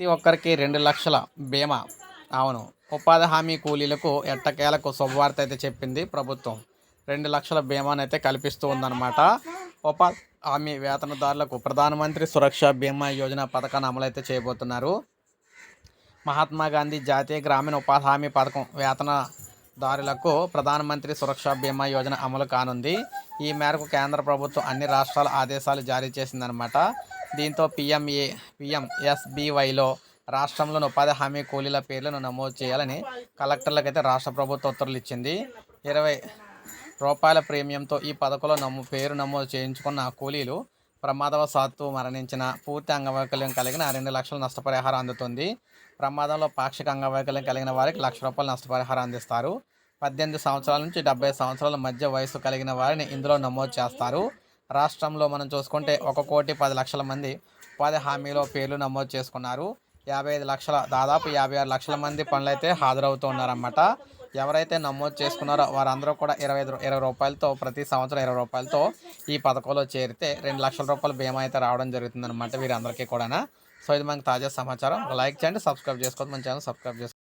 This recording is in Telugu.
ప్రతి ఒక్కరికి రెండు లక్షల బీమా. అవును. ఉపాధి హామీ కూలీలకు ఎట్టకేలకు శుభవార్త అయితే చెప్పింది ప్రభుత్వం. రెండు లక్షల బీమాను అయితే కల్పిస్తూ ఉందన్నమాట. ఉపాధి హామీ వేతనదారులకు ప్రధానమంత్రి సురక్ష బీమా యోజన పథకాన్ని అమలైతే చేయబోతున్నారు. మహాత్మా గాంధీ జాతీయ గ్రామీణ ఉపాధి హామీ పథకం వేతనదారులకు ప్రధానమంత్రి సురక్ష బీమా యోజన అమలు కానుంది. ఈ మేరకు కేంద్ర ప్రభుత్వం అన్ని రాష్ట్రాల ఆదేశాలు జారీ చేసిందనమాట దీంతో పిఎంఏ పిఎంఎస్బీవైలో రాష్ట్రంలోని ఉపాధి హామీ కూలీల పేర్లను నమోదు చేయాలని కలెక్టర్లకు అయితే రాష్ట్ర ప్రభుత్వ ఉత్తర్వులు ఇచ్చింది. ఇరవై రూపాయల ప్రీమియంతో ఈ పథకంలో నమో పేరు నమోదు చేయించుకున్న కూలీలు ప్రమాదవశాత్తు మరణించిన పూర్తి అంగవైకల్యం కలిగిన రెండు లక్షల నష్టపరిహారం అందుతుంది. ప్రమాదంలో పాక్షిక అంగవైకల్యం కలిగిన వారికి లక్ష రూపాయల నష్టపరిహారం అందిస్తారు. పద్దెనిమిది సంవత్సరాల నుంచి డెబ్బై సంవత్సరాల మధ్య వయసు కలిగిన వారిని ఇందులో నమోదు చేస్తారు. రాష్ట్రంలో మనం చూసుకుంటే ఒక కోటి పది లక్షల మంది ఉపాధి హామీలో పేర్లు నమోదు చేసుకున్నారు. యాభై ఐదు లక్షల దాదాపు యాభై ఆరు లక్షల మంది పనులైతే హాజరవుతూ ఉన్నారన్నమాట. ఎవరైతే నమోదు చేసుకున్నారో వారందరూ కూడా ఇరవై ఐదు ఇరవై రూపాయలతో ప్రతి సంవత్సరం ఇరవై రూపాయలతో ఈ పథకంలో చేరితే రెండు లక్షల రూపాయల బీమా అయితే రావడం జరుగుతుందన్నమాట వీరందరికీ కూడా సో ఇది మనకి తాజా సమాచారం. లైక్ చేయండి సబ్స్క్రైబ్ చేసుకోవద్దు. మన ఛానల్ సబ్స్క్రైబ్ చేసుకోండి